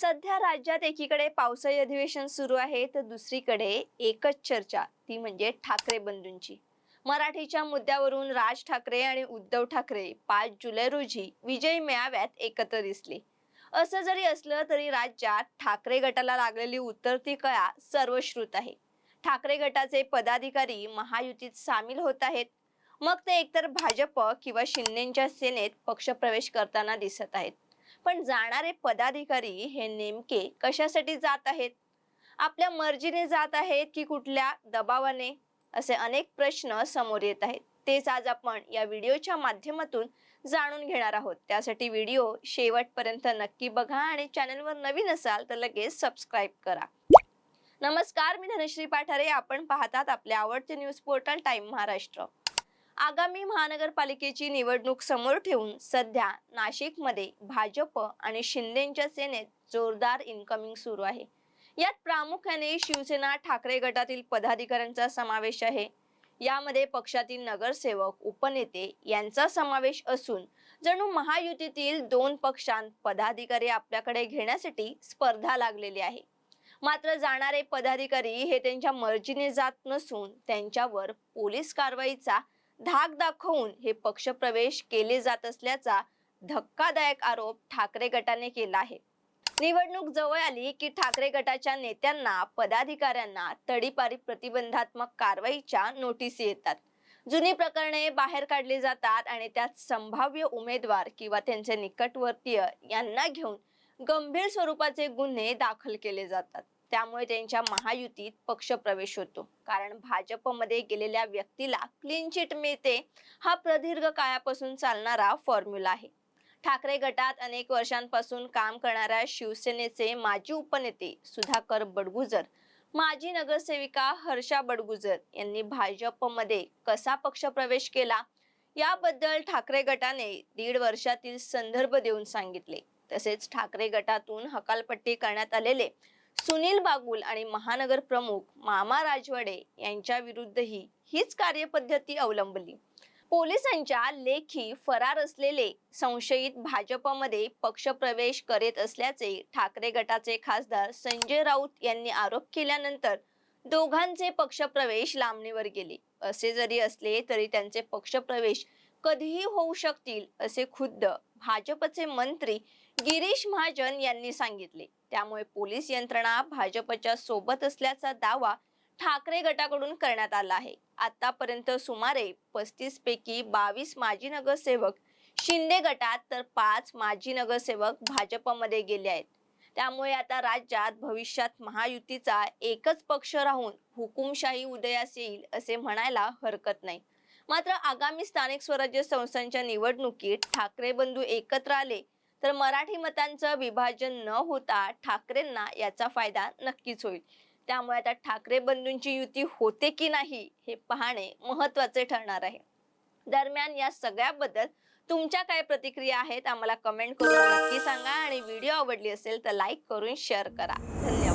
सध्या राज्यात एकीकडे पावसाळी अधिवेशन सुरू आहे तर दुसरीकडे एकच चर्चा ती म्हणजे ठाकरे बंधूंची. मराठीच्या मुद्द्यावरून राज ठाकरे आणि उद्धव ठाकरे पाच जुलै रोजी विजय मेळाव्यात एकत्र दिसले. असं जरी असलं तरी राज्यात ठाकरे गटाला लागलेली उतरती कळा सर्वश्रुत आहे. ठाकरे गटाचे पदाधिकारी महायुतीत सामील होत आहेत. मग ते एकतर भाजप किंवा शिंदेच्या सेनेत पक्षप्रवेश करताना दिसत आहेत. पण जाणारे पदाधिकारी हे नेमके कशासाठी जात आहेत? आपल्या मर्जीने जात आहेत की कुठल्या दबावाने? असे अनेक प्रश्न समोर येत आहेत. तेच आज आपण या व्हिडिओच्या माध्यमातून जाणून घेणार आहोत. त्यासाठी व्हिडिओ शेवटपर्यंत नक्की बघा आणि चॅनलवर नवीन असाल तर लगेच सबस्क्राईब करा. नमस्कार मी धनश्री पाठारे. आपण पाहतात आपले आवडते न्यूज पोर्टल टाइम महाराष्ट्र. आगामी महानगरपालिकेची निवडणूक समोर ठेवून सध्या नाशिकमध्ये भाजप आणि शिंदेच्या सेनेत जोरदार इन्कमिंग सुरू आहे. यात प्रामुख्याने शिवसेना ठाकरे गटातील पदाधिकाऱ्यांचा समावेश आहे. यामध्ये पक्षातील नगरसेवक उपनेते यांचा समावेश असून जणू महायुतीतील दोन पक्षांत पदाधिकारी आपल्याकडे घेण्यासाठी स्पर्धा लागलेली आहे. मात्र जाणारे पदाधिकारी हे त्यांच्या मर्जीने जात नसून त्यांच्यावर पोलीस कारवाईचा धाक दाखवून हे पक्षप्रवेश केले जात असल्याचा धक्कादायक आरोप ठाकरे गटाने केला आहे. निवडणूक जवळ आली की ठाकरे गटाच्या नेत्यांना पदाधिकाऱ्यांना तडीपारी प्रतिबंधात्मक कारवाईच्या नोटीसी येतात. जुनी प्रकरणे बाहेर काढली जातात आणि त्यात संभाव्य उमेदवार किंवा त्यांचे निकटवर्तीय यांना घेऊन गंभीर स्वरूपाचे गुन्हे दाखल केले जातात. त्यामुळे त्यांच्या महायुतीत पक्षप्रवेश होतो. कारण भाजपमध्ये गेलेल्या व्यक्तीला क्लीन चिट मिळते हा प्रदीर्घ काळापासून चालणारा फॉर्म्युला आहे. ठाकरे गटात अनेक वर्षांपासून काम करणाऱ्या शिवसेनेचे माजी उपनेते सुधाकर बडगुजर माजी नगरसेविका हर्षा बडगुजर यांनी भाजपमध्ये कसा पक्ष प्रवेश केला याबद्दल ठाकरे गटाने दीड वर्षातील संदर्भ देऊन सांगितले. तसेच ठाकरे गटातून हकालपट्टी करण्यात आलेले सुनील बागुल आणि महानगर प्रमुख मामा राजवाडे यांच्या विरुद्धही हीच कार्यपद्धती अवलंबली. पोलिसांच्या लेखी फरार असलेले संशयित भाजपमध्ये पक्षप्रवेश करीत असल्याचे ठाकरे गटाचे खासदार संजय राऊत यांनी आरोप केल्यानंतर दोघांचे पक्षप्रवेश लांबणीवर गेले. असे जरी असले तरी त्यांचे पक्षप्रवेश कधीही होऊ शकतील असे खुद्द भाजपचे मंत्री गिरीश महाजन यांनी सांगितले. त्यामुळे पोलीस यंत्रणा भाजपच्या सोबत असल्याचा दावा ठाकरे गटाकडून करण्यात आला आहे. आतापर्यंत सुमारे पस्तीस पैकी बावीस माजी नगरसेवक शिंदे गटात तर पाच माजी नगरसेवक भाजपमध्ये गेले आहेत. त्यामुळे आता राज्यात भविष्यात महायुतीचा एकच पक्ष राहून हुकुमशाही उदयास येईल असे म्हणायला हरकत नाही. मात्र आगामी स्थानिक स्वराज्य संस्थांच्या निवडणुकीत ठाकरे बंधू एकत्र आले तर मराठी मतांचं विभाजन न होता ठाकरेंना याचा फायदा नक्कीच होईल. त्यामुळे आता ठाकरे बंधूंची युती होते की नाही हे पाहणे महत्त्वाचे ठरणार आहे. दरम्यान या सगळ्याबद्दल तुमच्या काय प्रतिक्रिया आहेत आम्हाला कमेंट करून नक्की सांगा आणि व्हिडिओ आवडली असेल तर लाईक करून शेअर करा. धन्यवाद.